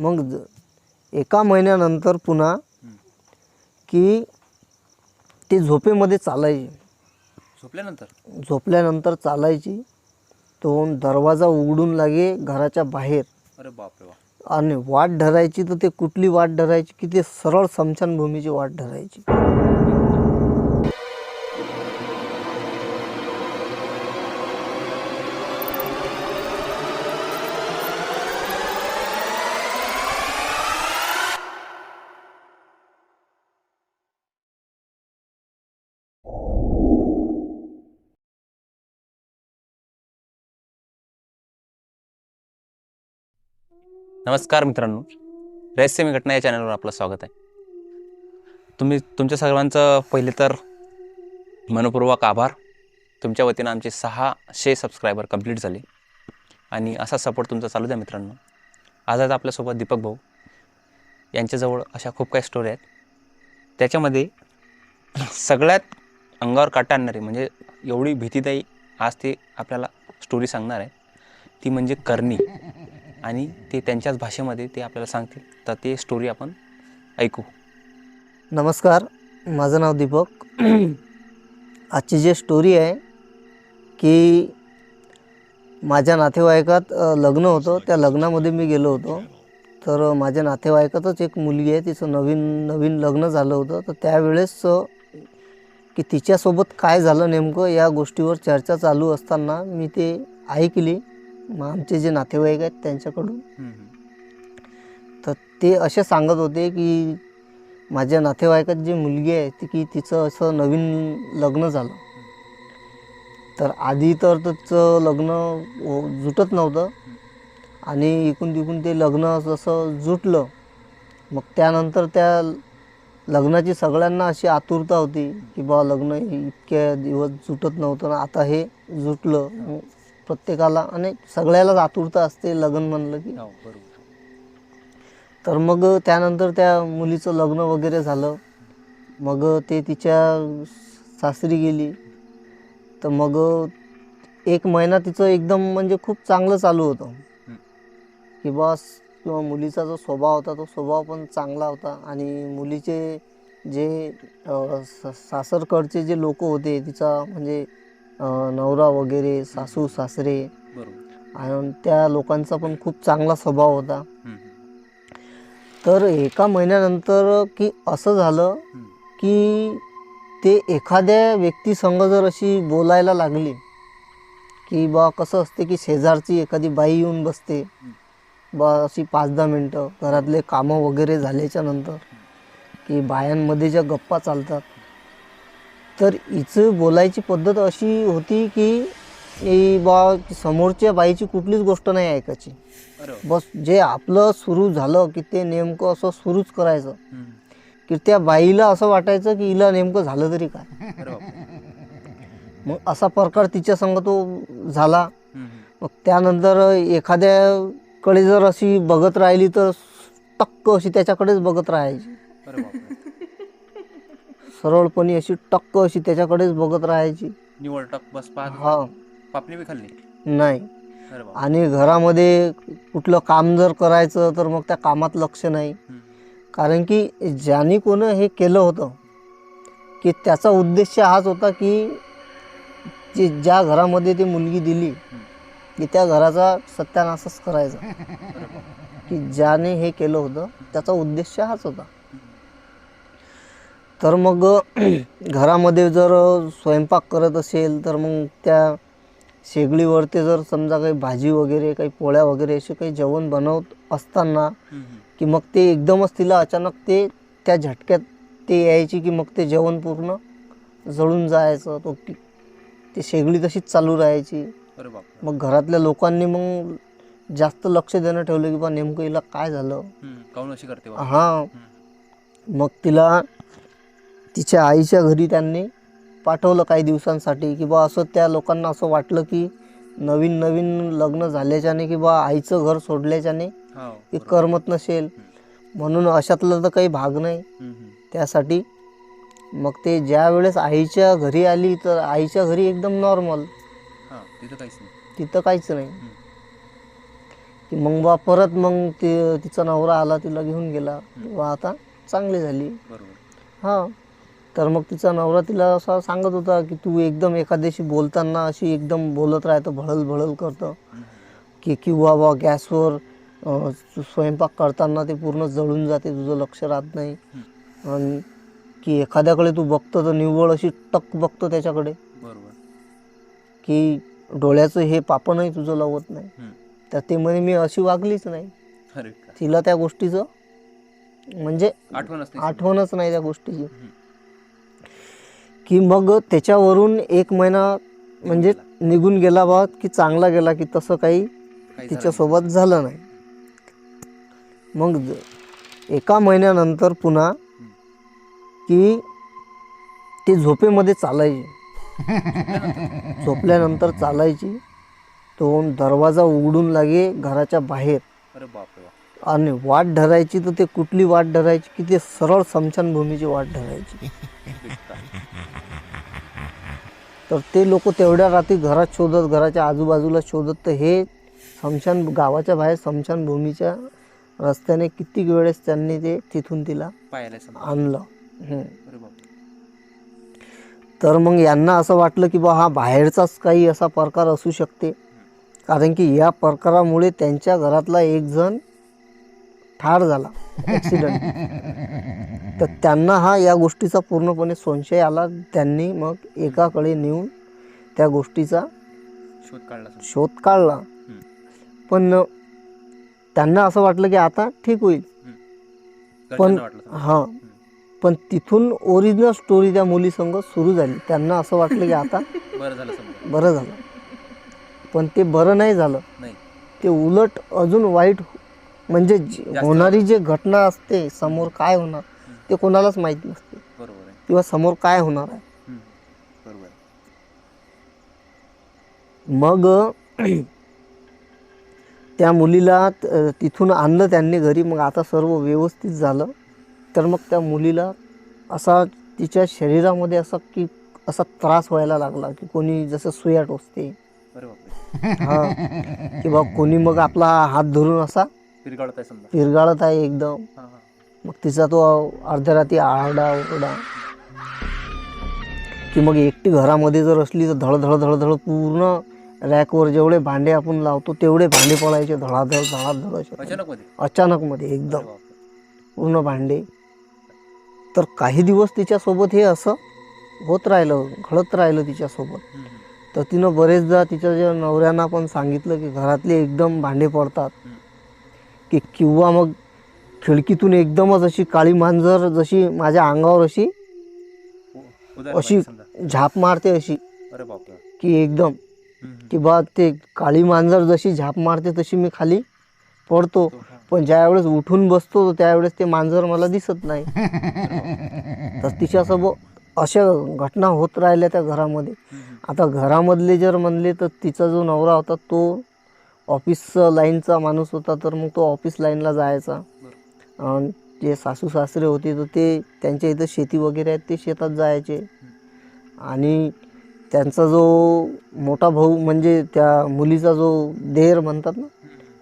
मग ज- एका महिन्यानंतर पुन्हा की ती झोपेमध्ये चालायची. झोपल्यानंतर? झोपल्यानंतर चालायची. तो दरवाजा उघडून लागे घराच्या बाहेर. अरे बापरे वा आणि वाट धरायची तर ते कुठली वाट धरायची की ते सरळ स्मशानभूमीची वाट धरायची. नमस्कार मित्रांनो. रहस्यमय घटना या चॅनलवर आपलं स्वागत आहे. तुम्ही तुमच्या सर्वांचं पहिले तर मनपूर्वक आभार. तुमच्या वतीनं आमचे सहाशे सबस्क्रायबर कंप्लीट झाले. आणि असा सपोर्ट तुमचा चालू द्या मित्रांनो. आज आज आपल्यासोबत दीपक भाऊ यांच्याजवळ अशा खूप काही स्टोरी आहेत. त्याच्यामध्ये सगळ्यात अंगावर काटा आणणारी म्हणजे एवढी भीतीदायी आज ते आपल्याला स्टोरी सांगणार आहे ती म्हणजे करणी. आणि ते त्यांच्याच भाषेमध्ये ते आपल्याला सांगतील. तर ते स्टोरी आपण ऐकू. नमस्कार माझं नाव दीपक. आजची जी स्टोरी आहे की माझ्या नातेवाईकात लग्न होतं. त्या लग्नामध्ये मी गेलो होतो. तर माझ्या नातेवाईकातच एक मुलगी आहे. तिचं नवीन नवीन लग्न झालं होतं. तर त्यावेळेस की तिच्यासोबत काय झालं नेमकं या गोष्टीवर चर्चा चालू असताना मी ते ऐकली. मग आमचे जे नातेवाईक आहेत त्यांच्याकडून. तर ते असे सांगत होते की माझ्या नातेवाईकात जी मुलगी आहे ती की तिचं असं नवीन लग्न झालं. तर आधी तर तिचं लग्न जुटत नव्हतं. आणि इकून तिकून ते लग्न जसं जुटलं मग त्यानंतर त्या लग्नाची सगळ्यांना अशी आतुरता होती की बा लग्न इतक्या दिवस जुटत नव्हतं. ना आता हे जुटलं. प्रत्येकाला आणि सगळ्यालाच आतुरता असते लग्न म्हणलं की. हो बरोबर. तर मग त्यानंतर त्या मुलीचं लग्न वगैरे झालं. मग ते तिच्या सासरी गेली. तर मग एक महिना तिचं एकदम म्हणजे खूप चांगलं चालू होतं. की बस किंवा मुलीचा जो स्वभाव होता तो स्वभाव पण चांगला होता. आणि मुलीचे जे अ, स- सासरकडचे जे लोक होते तिचा म्हणजे नवरा वगैरे सासू सासरे. आणि त्या लोकांचा पण खूप चांगला स्वभाव होता. तर एका महिन्यानंतर की असं झालं की ते एखाद्या व्यक्तीसंग जर अशी बोलायला लागली की बा कसं असते की शेजारची एखादी बाई येऊन बसते. बा अशी पाच दहा मिनटं घरातले कामं वगैरे झाल्याच्यानंतर की बायांमध्ये ज्या गप्पा चालतात तर हिचं बोलायची पद्धत अशी होती की बा समोरच्या बाईची कुठलीच गोष्ट नाही ऐकायची. बस जे आपलं सुरू झालं की ते नेमकं असं सुरूच करायचं. की त्या बाईला असं वाटायचं की हिला नेमकं झालं तरी काय? मग असा प्रकार तिच्या संग तो झाला. मग त्यानंतर एखाद्याकडे जर अशी बघत राहिली तर टक्क अशी त्याच्याकडेच बघत राहायची. सरळपणे अशी टक्क अशी त्याच्याकडेच बघत राहायची. निवड टक बस हा. पापणी बी खाल्ली? नाही. अरे बाप आणि घरामध्ये कुठलं काम जर करायचं तर मग त्या कामात लक्ष नाही. कारण की ज्याने कोणं हे केलं होतं की त्याचा उद्देश हाच होता की जे ज्या घरामध्ये ती मुलगी दिली की त्या घराचा सत्यानाशच करायचा. की ज्याने हे केलं होतं त्याचा उद्देश हाच होता. तर मग घरामध्ये जर स्वयंपाक करत असेल तर मग त्या शेगडीवर ते जर समजा काही भाजी वगैरे काही पोळ्या वगैरे असे काही जेवण बनवत असताना की मग ते एकदमच तिला अचानक ते त्या झटक्यात ते यायची की मग ते जेवण पूर्ण जळून जायचं तो ती शेगडी तशीच चालू राहायची. मग घरातल्या लोकांनी मग जास्त लक्ष देणं ठेवलं की बा नेमकं हिला काय झालं? काऊन अशी करते बा? हां. मग तिला तिच्या आईच्या घरी त्यांनी पाठवलं काही दिवसांसाठी की बा असं त्या लोकांना असं वाटलं की नवीन नवीन लग्न झाल्याच्याने की बा आईचं घर सोडल्याच्याने हो, की बरोबर. करमत नसेल. म्हणून अशातलं तर काही भाग नाही. त्यासाठी मग ते ज्या वेळेस आईच्या घरी आली तर आईच्या घरी एकदम नॉर्मल. हा तिथं काहीच नाही. की मग बा परत मग ते तिचा नवरा आला तिला घेऊन गेला. तेव्हा आता चांगली झाली. हां. तर मग तिचा नवरा तिला असा सांगत होता की तू एकदम एखाद्याशी बोलताना अशी एकदम बोलत राहतं भळल भळल करतं. की किंवा बा गॅसवर स्वयंपाक करताना ते पूर्ण जळून जाते तुझं लक्ष राहत नाही. आणि की एखाद्याकडे तू बघतो तर निव्वळ अशी टक बघतो त्याच्याकडे. बरोबर. की डोळ्याचं हे पापणही तुझं लावत नाही. तर ते म्हणे मी अशी वागलीच नाही. तिला त्या गोष्टीचं म्हणजे आठवणच नाही. त्या गोष्टीची. की मग त्याच्यावरून एक महिना म्हणजे निघून गेला बा की चांगला गेला की तसं काही तिच्यासोबत झालं नाही. मग एका महिन्यानंतर पुन्हा की ती झोपेमध्ये चालायची. झोपल्यानंतर चालायची. तो दरवाजा उघडून लागे घराच्या बाहेर. आणि वाट धरायची तर ते कुठली वाट धरायची की ते सरळ स्मशानभूमीची वाट धरायची. तर ते लोक तेवढ्या रात्री घरात शोधत घराच्या आजूबाजूला शोधत. तर हे स्मशान गावाच्या बाहेर स्मशानभूमीच्या रस्त्याने कित्येक वेळेस त्यांनी ते तिथून तिला आणलं. तर मग यांना असं वाटलं की बा हा बाहेरचाच काही असा प्रकार असू शकते. कारण की या प्रकारामुळे त्यांच्या घरातला एक जण ठार झाला. ॲक्सिडेंट तर त्यांना हा या गोष्टीचा पूर्णपणे संशय आला. त्यांनी मग एकाकडे नेऊन त्या गोष्टीचा शोध काढला. शोध काढला. पण त्यांना असं वाटलं की आता ठीक होईल. पण. हां. पण तिथून ओरिजिनल स्टोरी त्या मुलीसंग सुरू झाली. त्यांना असं वाटलं की आता बरं झालं बरं झालं. पण ते बरं नाही झालं. ते उलट अजून वाईट म्हणजे जी- जास्त होणारी जे घटना असते समोर काय होणार ते कोणालाच माहीत नसते. बरोबर आहे. किंवा समोर काय होणार आहे. हम्म. बरोबर आहे. मग त्या मुलीला त- तिथून आणलं त्यांनी घरी. मग आता सर्व व्यवस्थित झालं. तर मग त्या मुलीला असा तिच्या शरीरामध्ये असा की असा त्रास व्हायला लागला की कोणी जसं सुया टोचते. अरे बापरे. हा. किंवा कोणी मग आपला हात धरून असा पिरगाळत आहे समजा. पिरगाळत आहे एकदम. हां हां. मग तिचा तो अर्ध्या रात्री आरडा ओरडा. की मग एकटी घरामध्ये जर असली तर धड धड धड धड पूर्ण रॅकवर जेवढे भांडे आपण लावतो तेवढे भांडे पडायचे धडाधड धडाधड असे. अचानक मध्ये? अचानकमध्ये एकदम. पूर्ण भांडे. तर काही दिवस तिच्यासोबत हे असं होत राहिलं घडत राहिलं तिच्यासोबत. तर तिनं बरेचदा तिच्या ज्या नवऱ्यांना पण सांगितलं की घरातले एकदम भांडे पडतात. की किंवा मग खिडकीतून एकदमच अशी काळी मांजर जशी माझ्या अंगावर अशी अशी झाप मारते अशी. की एकदम. की बा ते काळी मांजर जशी झाप मारते तशी मी खाली पडतो. तो. पण ज्यावेळेस उठून बसतो त्यावेळेस ते मांजर मला दिसत नाही. तर तिच्यासोबत अशा घटना होत राहिल्या त्या घरामध्ये. आता घरामधले जर म्हणले तर तिचा जो नवरा होता तो ऑफिस लाईनचा माणूस होता तर मग तो ऑफिस लाईनला जायचा. जे सासू सासरे होते तर ते त्यांच्या इथं शेती वगैरे आहेत ते शेतात जायचे. आणि त्यांचा जो मोठा भाऊ म्हणजे त्या मुलीचा जो देर म्हणतात ना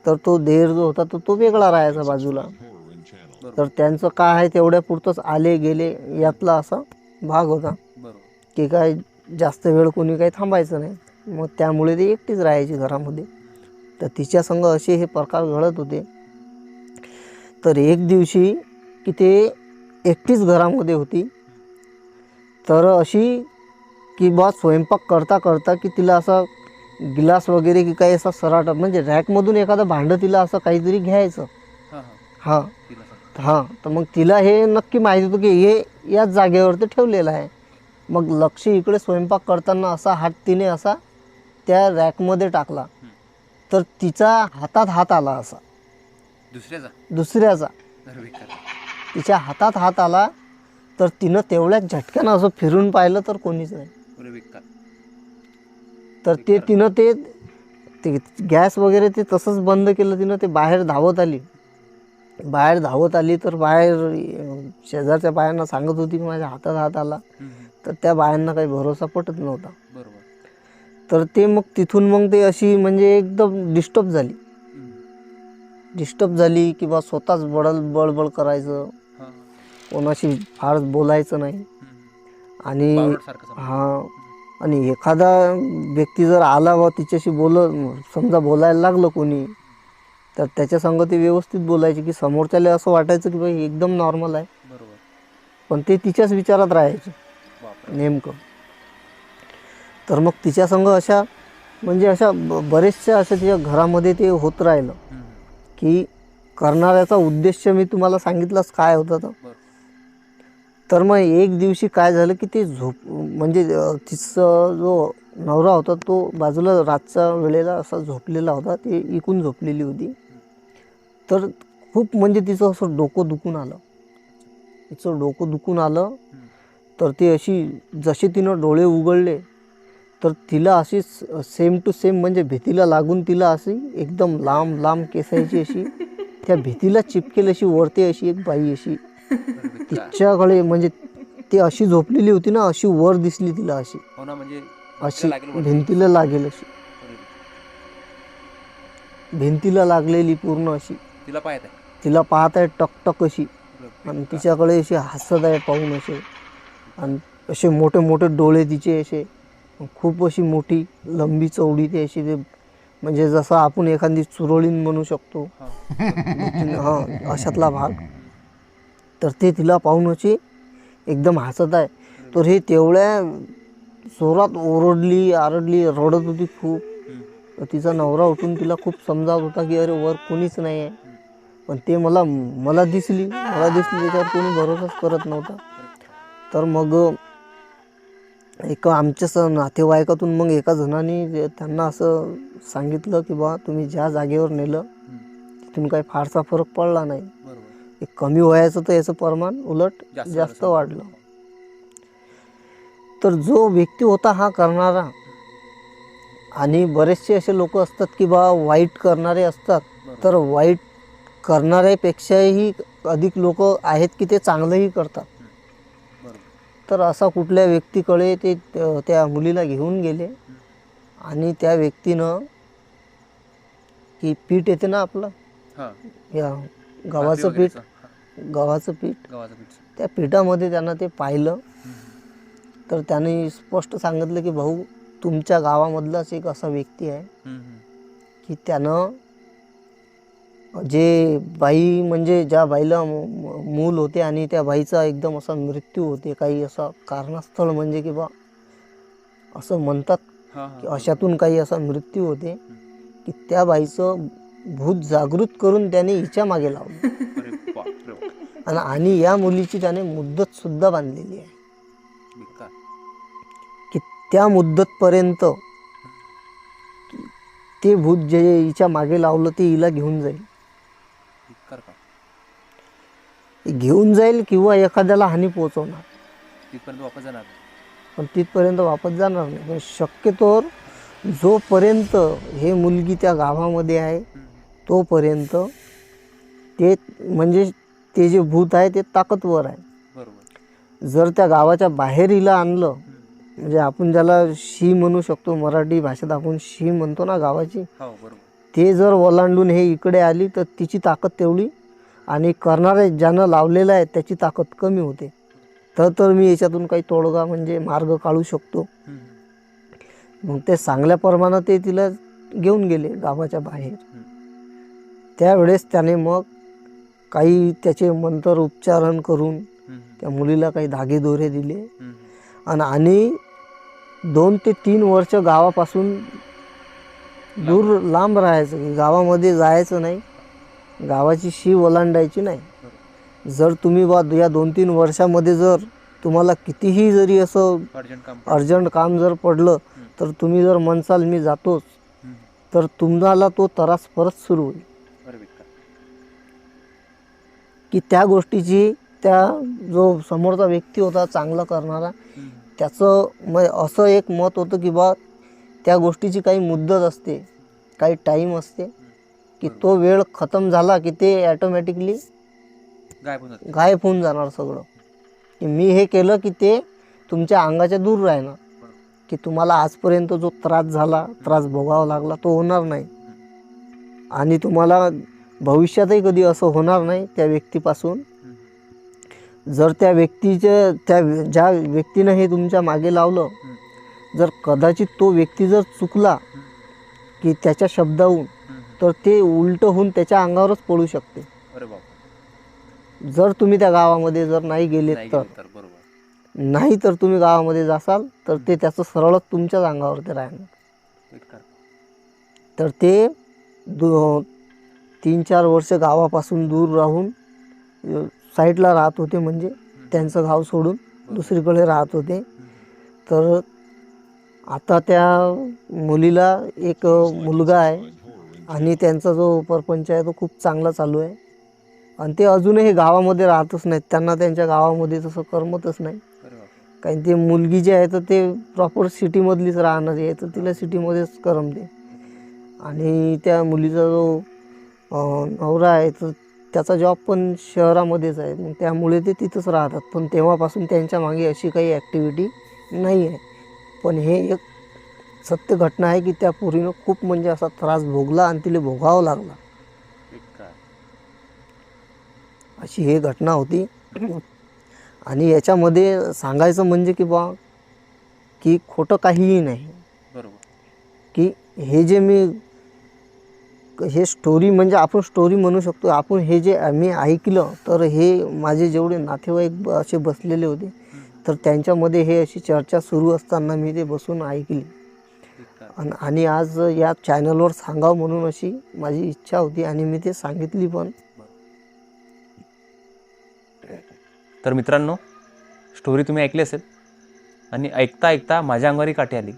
तर तो देर जो होता तर तो वेगळा राहायचा बाजूला. तर त्यांचं काय आहे तेवढ्या पुरतंच आले गेले यातला असा भाग होता. की काय जास्त वेळ कोणी काही थांबायचं नाही. मग त्यामुळे ती एकटीच राहायची घरामध्ये. तर तिच्या संग असे हे प्रकार घडत होते. तर एक दिवशी की ते एकटीच घरामध्ये होती. तर अशी की बा स्वयंपाक करता करता की तिला असा गिलास वगैरे की काही असा सराटा म्हणजे रॅकमधून एखादं भांडं तिला असं काहीतरी घ्यायचं. हां हां. तर मग तिला हे नक्की माहिती होतं की हे याच जागेवरती ठेवलेलं आहे. मग लक्ष इकडे स्वयंपाक करताना असा हात तिने असा त्या रॅकमध्ये टाकला. तर तिचा हातात हात आला असा. दुसऱ्याचा? दुसऱ्याचा. तिच्या हातात हात आला तर तिनं तेवढ्याच झटक्यानं असं फिरून पाहिलं तर कोणीच नाही. तर ते तिनं ते ते गॅस वगैरे ते तसंच बंद केलं तिनं ते बाहेर धावत आली. बाहेर धावत आली तर बाहेर शेजारच्या बायांना सांगत होती की माझ्या हातात हात आला. तर त्या बायांना काही भरोसा पटत नव्हता. बरोबर. तर ते मग तिथून मग ते अशी म्हणजे एकदम डिस्टर्ब झाली. डिस्टर्ब झाली किंवा स्वतःच बडल बळबळ करायचं. कोणाशी फार बोलायचं नाही. आणि. हा आणि एखादा व्यक्ती जर आला व तिच्याशी बोल समजा बोलायला लागलं कोणी तर त्याच्या संग ते व्यवस्थित बोलायचे की समोरच्याला असं वाटायचं की बाई एकदम नॉर्मल आहे पण ते तिच्याच विचारात राहायचे नेमकं तर मग तिच्या संग अशा म्हणजे अशा बरेचशा अशा तिच्या घरामध्ये ते होत राहिलं. की करणाऱ्याचा उद्देश मी तुम्हाला सांगितलंच काय होता तर. तर मग एक दिवशी काय झालं की ते झोप म्हणजे तिचा जो नवरा होता तो बाजूला रातच्या वेळेला असा झोपलेला होता ते इकून झोपलेली होती. तर खूप म्हणजे तिचं असं डोकं दुखून आलं. तिचं डोकं दुखून आलं. तर ती अशी जसे तिनं डोळे उघडले तर तिला अशी सेम टू सेम म्हणजे भीतीला लागून तिला अशी एकदम लांब लांब केसायची अशी त्या भीतीला चिपकेल अशी वरती अशी एक बाई अशी. तिच्याकडे म्हणजे ती अशी झोपलेली होती ना अशी वर दिसली तिला अशी हो म्हणजे अशी. भिंतीला लागेल अशी. भिंतीला लागलेली पूर्ण अशी तिला पाहत आहे तिला पाहत आहे टकटक अशी. आणि तिच्याकडे अशी हसत आहे पाहून असे आणि असे मोठे मोठे डोळे तिचे असे खूप अशी मोठी लंबी चौडी ते अशी ते म्हणजे जसं आपण एखादी चुरळीन म्हणू शकतो. हा. अशातला भाग. तर ते तिला पाहून अशी एकदम हसत आहे. तर हे तेवढ्या जोरात ओरडली आरडली रडत होती खूप. तिचा नवरा उठून तिला खूप समजावत होता की अरे वर कोणीच नाही आहे पण ते मला मला दिसली. मला दिसली त्याच्यावर कोणी भरोसाच करत नव्हता. तर मग एका आमच्या स नातेवाईकातून मग एका जणाने त्यांना असं सांगितलं की बा तुम्ही ज्या जागेवर नेलं. तिथून काही फारसा फरक पडला नाही. एक कमी व्हायचं तर याचं प्रमाण उलट जास्त वाढलं. तर जो व्यक्ती होता हा करणारा आणि बरेचसे असे लोक असतात की बा वाईट करणारे असतात. तर वाईट करणाऱ्यापेक्षाही अधिक लोक आहेत की ते चांगलंही करतात. तर असा कुठल्या व्यक्तीकडे ते त- त्या मुलीला घेऊन गेले. आणि त्या व्यक्तीनं की पीठ येते ना आपलं? या गव्हाचं पीठ. गव्हाचं पीठ. त्या पिठामध्ये त्यानं ते पाहिलं. तर त्याने स्पष्ट सांगितलं की भाऊ तुमच्या गावामधलाच एक असा व्यक्ती आहे. की त्यानं जे बाई म्हणजे ज्या बाईला मूल होते आणि त्या बाईचा एकदम असा मृत्यू होते काही असा कारणास्थळ म्हणजे की बा असं म्हणतात. की अशातून काही असा मृत्यू होते की त्या बाईचं भूत जागृत करून त्याने हिच्या मागे लावलं. आणि आणि या मुलीची त्याने मुद्दत सुद्धा बांधलेली आहे. की त्या मुद्दतपर्यंत ते भूत जे हिच्या मागे लावलं ते हिला घेऊन जाईल बेकार का घेऊन जाईल किंवा एखाद्याला हानी पोहोचवणार तिथपर्यंत वापस जाणार. पण तिथपर्यंत वापस जाणार नाही पण शक्यतोवर जोपर्यंत हे मुलगी त्या गावामध्ये आहे. तोपर्यंत ते म्हणजे ते जे भूत आहे ते ताकदवर आहे बरोबर जर त्या गावाच्या बाहेर हिला आणलं. म्हणजे आपण ज्याला शी म्हणू शकतो मराठी भाषेत आपण शी म्हणतो ना गावाची हो ते जर ओलांडून हे इकडे आली तर तिची ताकद तेवढी आणि करणारे ज्यानं लावलेलं आहे त्याची ताकद कमी होते. तर तर मी याच्यातून काही तोडगा म्हणजे मार्ग काढू शकतो. मग ते चांगल्याप्रमाणे ते तिला घेऊन गेले गावाच्या बाहेर. त्यावेळेस त्याने मग काही त्याचे मंत्र उच्चारण करून त्या मुलीला काही धागेदोरे दिले. आणि आणि दोन ते तीन वर्ष गावापासून दूर लांब राहायचं गावामध्ये जायचं नाही. गावाची शी ओलांडायची नाही. जर तुम्ही बा या दोन तीन वर्षामध्ये जर तुम्हाला कितीही जरी असं अर्जंट काम अर्जंट काम जर पडलं तर तुम्ही जर म्हणसाल मी जातोच. तर तुम्हाला तो त्रास परत सुरू होईल. की त्या गोष्टीची त्या जो समोरचा व्यक्ती होता चांगला करणारा. त्याचं म असं एक मत होतं की बा त्या गोष्टीची काही मुद्दत असते काही टाईम असते की तो वेळ खतम झाला की ते ॲटोमॅटिकली गायब होऊन जाते. गायब होऊन जाणार सगळं की मी हे केलं की ते तुमच्या अंगाच्या दूर राहणार. की तुम्हाला आजपर्यंत जो त्रास झाला त्रास भोगावा लागला तो होणार नाही आणि तुम्हाला भविष्यातही कधी असं होणार नाही त्या व्यक्तीपासून जर त्या व्यक्तीच्या त्या ज्या व्यक्तीनं हे तुमच्या मागे लावलं जर कदाचित तो व्यक्ती जर चुकला की त्याच्या शब्दाहून तर ते उलट होऊन त्याच्या अंगावरच पडू शकते. अरे बाप जर तुम्ही त्या गावामध्ये जर नाही गेलेत तर. बरोबर. नाही तर तुम्ही गावामध्ये जासाल तर ते त्याचं सरळच तुमच्याच अंगावर ते राहणार तर ते दो तीन चार वर्ष गावापासून दूर राहून अ, साईडला राहत होते म्हणजे त्यांचं गाव सोडून दुसरीकडे राहत होते. तर आता त्या मुलीला एक मुलगा आहे. आणि त्यांचा जो परपंच आहे तो खूप चांगला चालू आहे. आणि ते अजूनही गावामध्ये राहतच नाहीत. त्यांना त्यांच्या गावामध्ये तसं करमतच नाही. कारण ते मुलगी जी आहे तर ते प्रॉपर सिटीमधलीच राहणारी आहे. तर तिला सिटीमध्येच करमते. आणि त्या मुलीचा जो नवरा आहे तर त्याचा जॉब पण शहरामध्येच आहे. मग त्यामुळे ते तिथंच राहतात. पण तेव्हापासून त्यांच्या मागे अशी काही ॲक्टिव्हिटी नाही आहे. पण हे एक सत्य घटना आहे की त्या पोरीनं खूप म्हणजे असा त्रास भोगला आणि तिला भोगावं लागला. अशी ही घटना होती. आणि याच्यामध्ये सांगायचं म्हणजे की बा की खोटं काहीही नाही. बरोबर. की हे जे मी हे स्टोरी म्हणजे आपण स्टोरी म्हणू शकतो. आपण हे जे मी ऐकलं तर हे माझे जेवढे नातेवाईक असे बसलेले होते तर त्यांच्यामध्ये हे अशी चर्चा सुरू असताना मी ते बसून ऐकली. आणि आज या चॅनलवर सांगावं म्हणून अशी माझी इच्छा होती आणि मी ते सांगितली पण. तर मित्रांनो स्टोरी तुम्ही ऐकली असेल आणि ऐकता ऐकता माझ्या अंगावरही काठी आली.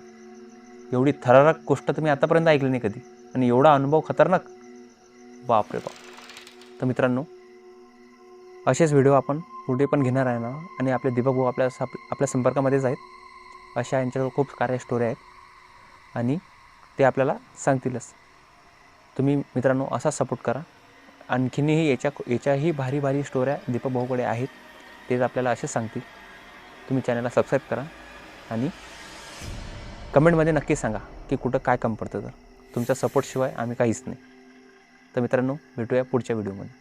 एवढी थरारक गोष्ट तुम्ही आतापर्यंत ऐकली नाही कधी. आणि एवढा अनुभव खतरनाक. बापरे बाप. तर मित्रांनो असेच व्हिडिओ आपण पुढे पण घेणार आहे ना. आणि आपले दीपक भाऊ आपल्या आपल्या संपर्कामध्येच आहेत. अशा यांच्याकडे खूप साऱ्या स्टोऱ्या आहेत. आणि ते आपल्याला सांगतीलच. तुम्ही मित्रांनो असा सपोर्ट करा. आणखीनही याच्या याच्याही भारी भारी स्टोऱ्या दीपक भाऊकडे आहेत. तेच आपल्याला असे सांगतील. तुम्ही चॅनलला सबस्क्राईब करा आणि कमेंटमध्ये नक्की सांगा की कुठं काय कम पडतं तर. तुमच्या सपोर्टशिवाय आम्ही काहीच नाही. तर मित्रांनो भेटूया पुढच्या व्हिडिओमध्ये